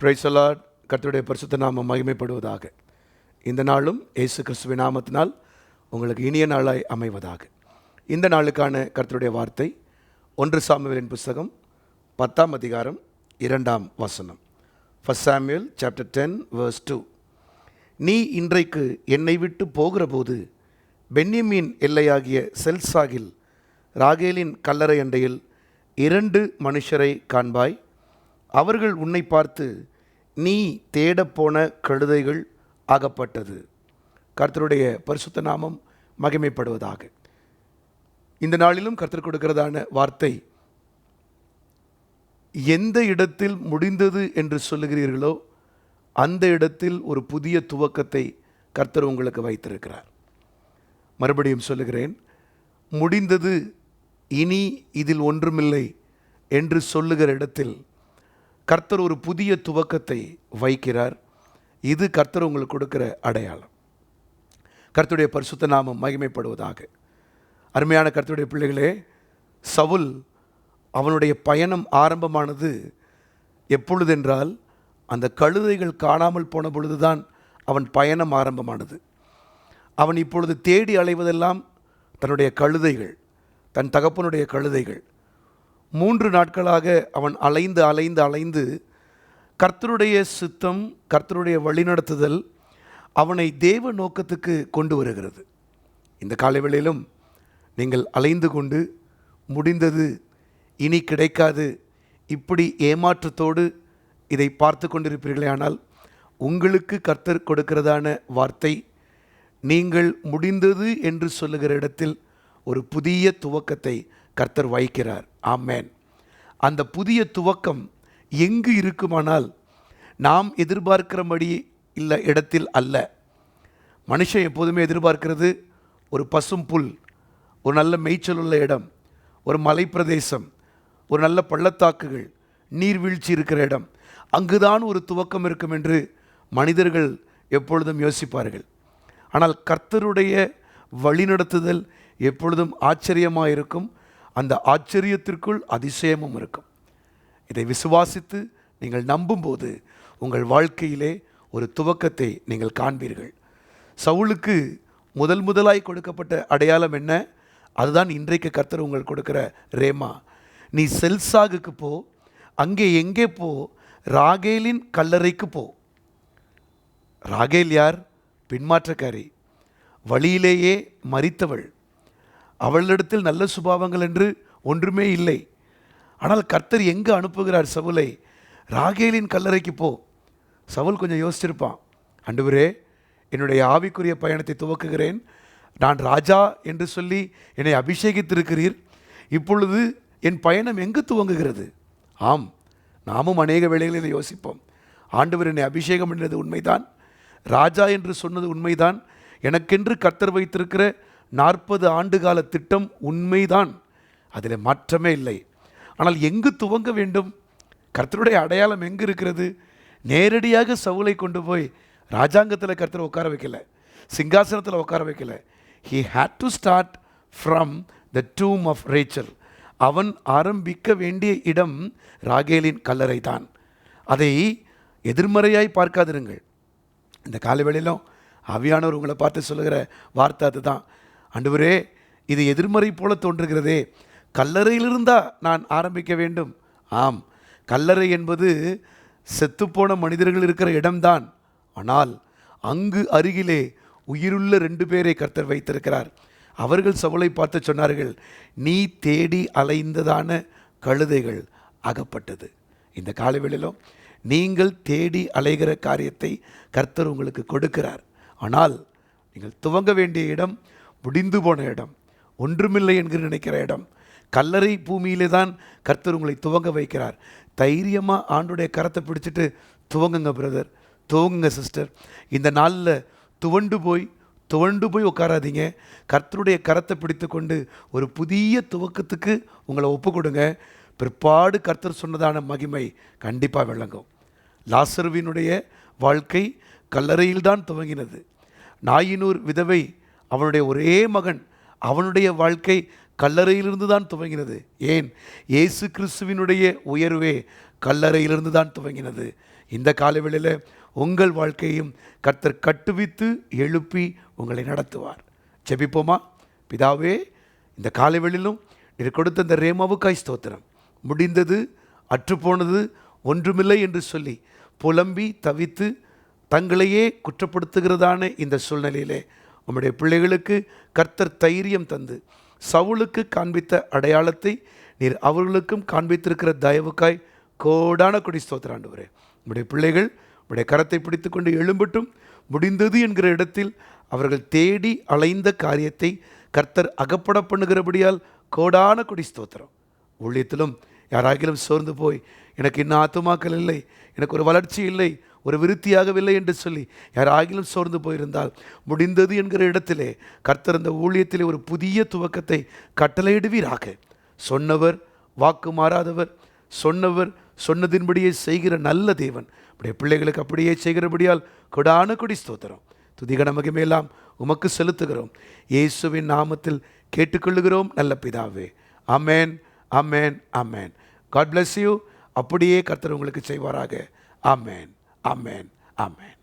பிரைசலாட் கர்த்தருடைய பரிசுத்த நாமம் மகிமைப்படுவதாக. இந்த நாளும் இயேசு கிறிஸ்துவ நாமத்தினால் உங்களுக்கு இனிய நாளாய் அமைவதாக. இந்த நாளுக்கான கர்த்தருடைய வார்த்தை ஒன்று சாமுவேலின் புஸ்தகம் பத்தாம் அதிகாரம் இரண்டாம் வசனம். First Samuel chapter ten verse two நீ இன்றைக்கு என்னை விட்டு போகிறபோது பென்னிமீன் எல்லையாகிய செல்சாகில் ராகேலின் கல்லறை அண்டையில் இரண்டு மனுஷரை காண்பாய். அவர்கள் உன்னை பார்த்து நீ தேடப்போன கழுதைகள் ஆகப்பட்டது கர்த்தருடைய பரிசுத்த நாமம் மகிமைப்படுவதாக. இந்த நாளிலும் கர்த்தர் கொடுக்கிறதான வார்த்தை எந்த இடத்தில் முடிந்தது என்று சொல்லுகிறீர்களோ அந்த இடத்தில் ஒரு புதிய துவக்கத்தை கர்த்தர் உங்களுக்கு வைத்திருக்கிறார். மறுபடியும் சொல்லுகிறேன் முடிந்தது இனி இதில் ஒன்றுமில்லை என்று சொல்லுகிற இடத்தில் கர்த்தர் ஒரு புதிய துவக்கத்தை வைக்கிறார். இது கர்த்தர் உங்களுக்கு கொடுக்குற அடையாளம். கர்த்தருடைய பரிசுத்த நாமம் மகிமைப்படுவதாக. அருமையான கர்த்தருடைய பிள்ளைகளே சவுல் அவனுடைய பயணம் ஆரம்பமானது எப்பொழுதென்றால் அந்த கழுதைகள் காணாமல் போன பொழுதுதான் அவன் பயணம் ஆரம்பமானது. அவன் இப்பொழுது தேடி அலைவதெல்லாம் தன்னுடைய கழுதைகள் தன் தகப்பனுடைய கழுதைகள். மூன்று நாட்களாக அவன் அலைந்து அலைந்து அலைந்து கர்த்தருடைய சித்தம் கர்த்தருடைய வழிநடத்துதல் அவனை தேவ நோக்கத்துக்கு கொண்டு வருகிறது. இந்த காலைவேளையிலும் நீங்கள் அலைந்து கொண்டு முடிந்தது இனி கிடைக்காது. இப்படி ஏமாற்றத்தோடு இதை பார்த்து கொண்டிருப்பீர்களே ஆனால் உங்களுக்கு கர்த்தர் கொடுக்கிறதான வார்த்தை நீங்கள் முடிந்தது என்று சொல்லுகிற இடத்தில் ஒரு புதிய துவக்கத்தை கர்த்தர் வைக்கிறார் ஆமேன். அந்த புதிய துவக்கம் எங்கு இருக்குமானால் நாம் எதிர்பார்க்கிறபடி இல்லை இடத்தில் அல்ல. மனுஷன் எப்போதுமே எதிர்பார்க்கிறது ஒரு பசும் புல் ஒரு நல்ல மேய்ச்சல் உள்ள இடம் ஒரு மலைப்பிரதேசம் ஒரு நல்ல பள்ளத்தாக்குகள் நீர்வீழ்ச்சி இருக்கிற இடம். அங்குதான் ஒரு துவக்கம் இருக்கும் என்று மனிதர்கள் எப்பொழுதும் யோசிப்பார்கள். ஆனால் கர்த்தருடைய வழிநடத்துதல் எப்பொழுதும் ஆச்சரியமாக இருக்கும் அந்த ஆச்சரியத்திற்குள் அதிசயமும் இருக்கும். இதை விசுவாசித்து நீங்கள் நம்பும்போது உங்கள் வாழ்க்கையிலே ஒரு துவக்கத்தை நீங்கள் காண்பீர்கள். சவுளுக்கு முதல் முதலாய் கொடுக்கப்பட்ட அடையாளம் என்ன? அதுதான் இன்றைக்கு கர்த்தர் உங்களுக்கு கொடுக்குற ரேமா. நீ செல்சாகுக்கு போ அங்கே எங்கே போ ராகேலின் கல்லறைக்கு போ. ராகேல் யார்? பின்மாற்றக்காரி. வழியிலேயே மறித்தவள் அவளிடத்தில் நல்ல சுபாவங்கள் என்று ஒன்றுமே இல்லை. ஆனால் கர்த்தர் எங்கே அனுப்புகிறார் சவுலை? ராகேலின் கல்லறைக்கு போ. சவுல் கொஞ்சம் யோசிச்சிருப்பான். அண்டுவரே என்னுடைய ஆவிக்குரிய பயணத்தை துவக்குகிறேன். நான் ராஜா என்று சொல்லி என்னை அபிஷேகித்திருக்கிறீர். இப்பொழுது என் பயணம் எங்கு துவங்குகிறது? ஆம் நாமும் அநேக வேளைகளில் யோசிப்போம். ஆண்டவர் என்னை அபிஷேகம் என்றது உண்மைதான். ராஜா என்று சொன்னது உண்மைதான். எனக்கென்று கர்த்தர் வைத்திருக்கிற நாற்பது ஆண்டுகால திட்டம் உண்மைதான். அதில் மாற்றமே இல்லை. ஆனால் எங்கு துவங்க வேண்டும்? கர்த்தருடைய அடையாளம் எங்கு இருக்கிறது? நேரடியாக சவுலை கொண்டு போய் ராஜாங்கத்தில் கர்த்தரை உட்கார வைக்கல. சிங்காசனத்தில் உட்கார வைக்கல. He had to start from the tomb of Rachel அவன் ஆரம்பிக்க வேண்டிய இடம் ராகேலின் கல்லறை தான் அதை எதிர்மறையாய் பார்க்காதிருங்கள். இந்த காலவேளையிலும் ஆவியானவர் உங்களை பார்த்து சொல்லுகிற வார்த்தை அதுதான். அண்டுவரே இது எதிர்மறை போல தோன்றுகிறதே. கல்லறையிலிருந்தா நான் ஆரம்பிக்க வேண்டும். ஆம் கல்லறை என்பது செத்துப்போன மனிதர்கள் இருக்கிற இடம்தான். ஆனால் அங்கு அருகிலே உயிருள்ள ரெண்டு பேரை கர்த்தர் வைத்திருக்கிறார். அவர்கள் சவுளை பார்த்து சொன்னார்கள் நீ தேடி அலைந்ததான கழுதைகள் அகப்பட்டது. இந்த காலவெளியிலும் நீங்கள் தேடி அலைகிற காரியத்தை கர்த்தர் உங்களுக்கு கொடுக்கிறார். ஆனால் நீங்கள் துவங்க வேண்டிய இடம் முடிந்து போன இடம் ஒன்றுமில்லை என்று நினைக்கிற இடம். கல்லறை பூமியிலே தான் கர்த்தர் உங்களை துவங்க வைக்கிறார். தைரியமாக ஆண்டுடைய கரத்தை பிடிச்சிட்டு துவங்குங்க பிரதர் துவங்குங்க சிஸ்டர் இந்த நாளில் துவண்டு போய் துவண்டு போய் உட்காராதீங்க. கர்த்தருடைய கரத்தை பிடித்து கொண்டு ஒரு புதிய துவக்கத்துக்கு உங்களை ஒப்பு கொடுங்க பிற்பாடு கர்த்தர் சொன்னதான மகிமை கண்டிப்பாக விளங்கும். லாசருவினுடைய வாழ்க்கை கல்லறையில்தான் துவங்கினது. நாயினூர் விதவை அவனுடைய ஒரே மகன் அவனுடைய வாழ்க்கை கல்லறையிலிருந்து தான் துவங்கினது. ஏன்? இயேசு கிறிஸ்துவினுடைய உயர்வே கல்லறையிலிருந்து தான் துவங்கினது. இந்த காலவெளியில் உங்கள் வாழ்க்கையும் கர்த்தர் கட்டுவித்து எழுப்பி உங்களை நடத்துவார். ஜெபிப்போமா? பிதாவே இந்த காலவெளியிலும் நீர் கொடுத்த இந்த ரேமாவுக்காய் ஸ்தோத்திரம். முடிந்தது அற்றுப்போனது ஒன்றுமில்லை என்று சொல்லி புலம்பி தவித்து தங்களையே குற்றப்படுத்துகிறதான இந்த சூழ்நிலையிலே உம்முடைய பிள்ளைகளுக்கு கர்த்தர் தைரியம் தந்து சவுளுக்கு காண்பித்த அடையாளத்தை நீர் அவர்களுக்கும் காண்பித்திருக்கிற தயவுக்காய் கோடான கொடி ஸ்தோத்திராண்டவரே உம்முடைய பிள்ளைகள் உம்முடைய கரத்தை பிடித்துக்கொண்டு எழும்பட்டும். முடிந்தது என்கிற இடத்தில் அவர்கள் தேடி அலைந்த காரியத்தை கர்த்தர் அகப்பட பண்ணுகிறபடியால் கோடான கொடி ஸ்தோத்திரம். ஊழியத்திலும் யாராகிலும் சோர்ந்து போய் எனக்கு இன்னும் ஆத்துமாக்கள் இல்லை எனக்கு ஒரு வளர்ச்சி இல்லை ஒரு விருத்தியாகவில்லை என்று சொல்லி யாராகிலும் சோர்ந்து போயிருந்தால் முடிந்தது என்கிற இடத்திலே கர்த்தர் அந்த ஊழியத்திலே ஒரு புதிய துவக்கத்தை கட்டளையிடுவீராக. சொன்னவர் வாக்கு மாறாதவர் சொன்னவர் சொன்னதின்படியே செய்கிற நல்ல தேவன். அப்படியே பிள்ளைகளுக்கு அப்படியே செய்கிறபடியால் கொடான கொடி ஸ்தோத்திரம். துதிகன மகிமையெல்லாம் உமக்கு செலுத்துகிறோம். இயேசுவின் நாமத்தில் கேட்டுக்கொள்ளுகிறோம் நல்ல பிதாவே. Amen amen amen God bless you அப்படியே கர்த்தர் உங்களுக்கு செய்வாராக. அமேன் அமேன் அமேன்